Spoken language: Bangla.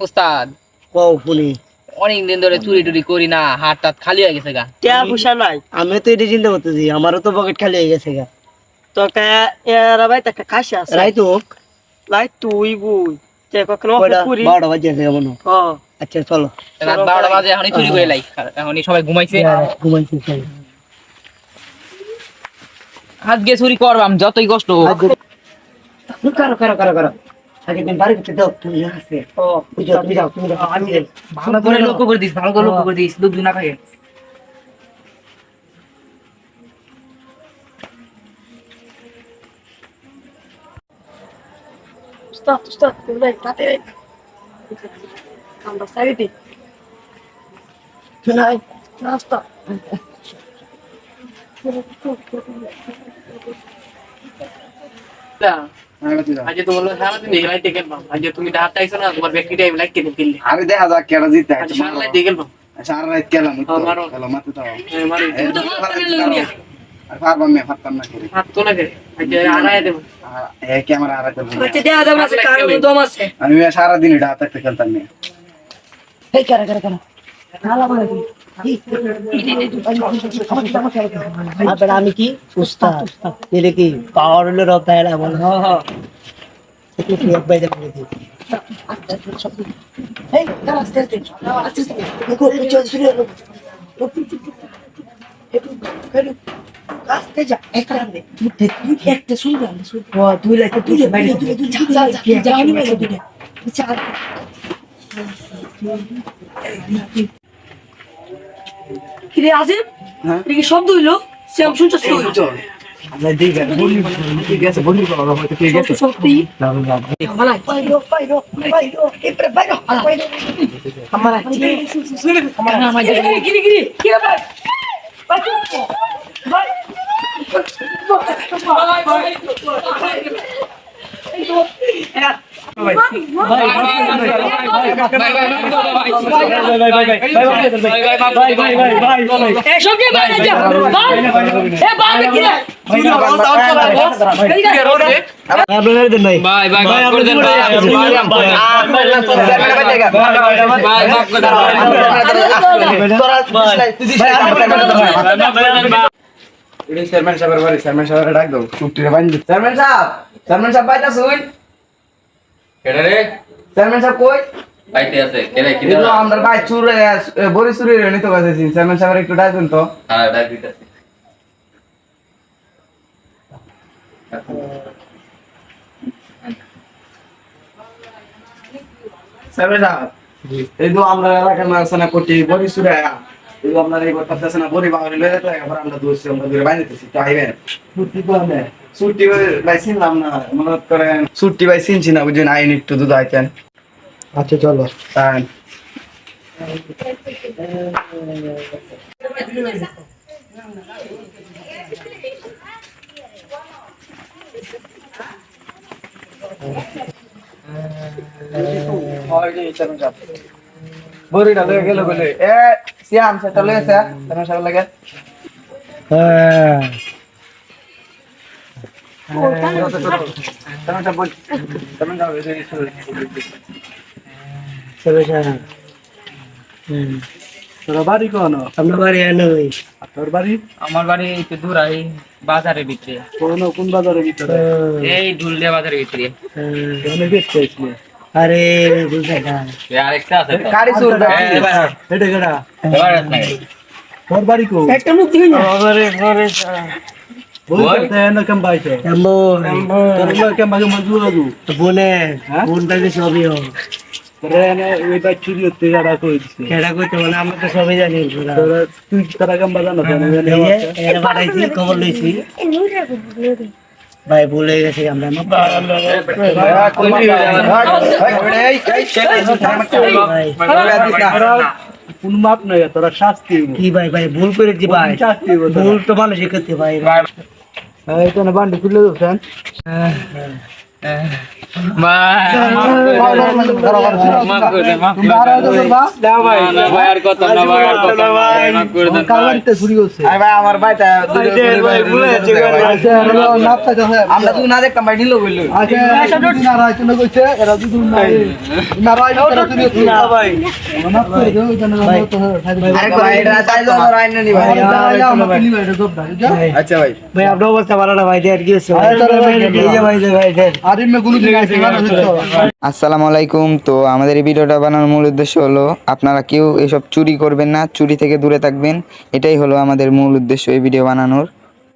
ওস্তাদ। কও শুনি। অনেক দিন ধরে চুরি টুরি করি না হাত টাত খালি হয়ে গেছে গা। টিয়া পয়সা নাই আমি তো এটা চিন্তা করতেছি আমারও তো পকেট খালি হয়ে গেছে গা। তো এরা ভাই কাশি আছে। রাই তো লাই তুই বুই। কখনো পুরি বারোটা বাজে আছে আচ্ছা চলো। রাত বারোটা বাজে এখনই চুরি করে লাই। এখনই সবাই ঘুমাইছে। ঘুমাইছি চলো আজকে চুরি করবাম যতই কষ্ট হোক। করো করো করো করো। আগে তুমি বাড়ি করতে দাও তুমি ও যাও তুমি যাও তুমি যাও। আমি যাই। ভালো করে লক্ষ্য করে দিস ভালো করে লক্ষ্য করে দিস দুধ না তুমি আমরা সারা দিন চাইছো না তোমার ব্যক্তি টাইম লাগ কেন কিনলে আরে দেখা যাক কেডা জিতে আজ সারা লাই দেখে পাম সারা রাত কেলাম ওই তো। হ্যাঁ, মারো। খেলো মাথা দাও। মানে এই তো আর পারবাম না পারতাম না করে হাত তো লাগে আজ আড়াই দেব। আর এই ক্যামেরা আর একটা আচ্ছা দেয়া যাবে আছে কারণ দম আছে। আমি সারা দিন এটা হাতে খেলতাম না। এই করো করো করো? আপনার আমি কি উস্তাদ এটা কি পাওয়ার হলো হ্যাঁ হ্যাঁ একটু কি এক বাইরে করে দিই আমরা কিরে আজিম? হ্যাঁ? এটা কি শব্দ হইল? শ্যাম শুনছস তুই? আমরা দিগা বলি ঠিক আছে বলি বাবা হয়তো ঠিক আছে সত্যি মালাই বাইরো বাইরো বাইরো এপরে বাইরো বাইরো আমরা কিরে ভাই ভাই এসব কি যা ভাই ভাই। ভাই করে দেন এটা চেয়ারম্যান সাহেবের বাড়ি চেয়ারম্যান সাহেবের ডাক দাও চুপটিরে বান্ধি চেয়ারম্যান সাহেব চেয়ারম্যান সাহেব বাইতা শুন কেডা রে চেয়ারম্যান সাহেব কই পাইতে আছে কেডা কি কিন্তু আমরা ভাই চুর বড়ি চুরি রেনি তো কাছে চেয়ারম্যান সাহেবের একটু দেন তো। হ্যাঁ দিতেছি। এই আমরা এলাকার না আছে না কোটি বড়ি চুরি এই তো আপনার এই কথা আছে না বড়ি বাঙালি লয়ে যেতে একবার আমরা দোষী আমরা তো আইবেন। ছুটি ভাই চিনলাম না মনে করেন ছুটি ভাই চিনছি না বুঝছেন আইন একটু দুধ আইতেন। আচ্ছা চলো। তাই বড়িটা লয়ে গেল বলে। এ শ্যাম সেটা লয়ে আসা তোমার সাথে লাগে? হ্যাঁ। তোমার সাথে বল তোমার সাথে তোর বাড়ি কোন? আপনার বাড়ি এনে তোর বাড়ি? আমার বাড়ি একটু দূর এই বাজারের ভিতরে। কোন কোন বাজারের ভিতরে? এই ঢুলডিয়া বাজারের ভিতরে। কেন গেট চাইছিলি আরে বুঝা না। আরেকটা আছে তো। গাড়ি চুর এ, এবার হাঁট। হেটে গেড়া এবার হাঁট তোর বাড়ি কো? একটা মুখ দিই না। আরে আরে বনে হ্যাঁ? সবই হোক তোরে এনে ওই বাই চুরি হতে গাড়া কই দিছে? কেডা কইতে আমরা তো সবই জানি পুরা। তোরা তুই তারা কেম বাজানো কেন জানি এই যে, এরা পাঠাইছি খবর লইছি। ভাই ভুলে গেছি আমরা কোন মাপ নাই তোরা শাস্তি। কি ভাই ভাই ভুল করেছি ভাই। শাস্তি। ভুল তো মানুষই করতে ভাই ভাই তো না বান্ডি খুলে ফ্যান। আরে ভাই আমার ভাইটা আমরা তুই না দেখতাম ভাই নিলো বলল আরে ভাই এটা চাইলো তো রাইন নি ভাই আচ্ছা ভাই ভাই আপনার অবস্থা ভালো না ভাই দেয়ার কি হচ্ছে এই যে ভাই যে ভাই দেন আসসালামু আলাইকুম। তো আমাদের এই ভিডিওটা বানানোর মূল উদ্দেশ্য হলো, আপনারা কেউ এসব চুরি করবেন না, চুরি থেকে দূরে থাকবেন। এটাই হলো আমাদের মূল উদ্দেশ্য এই ভিডিও বানানোর।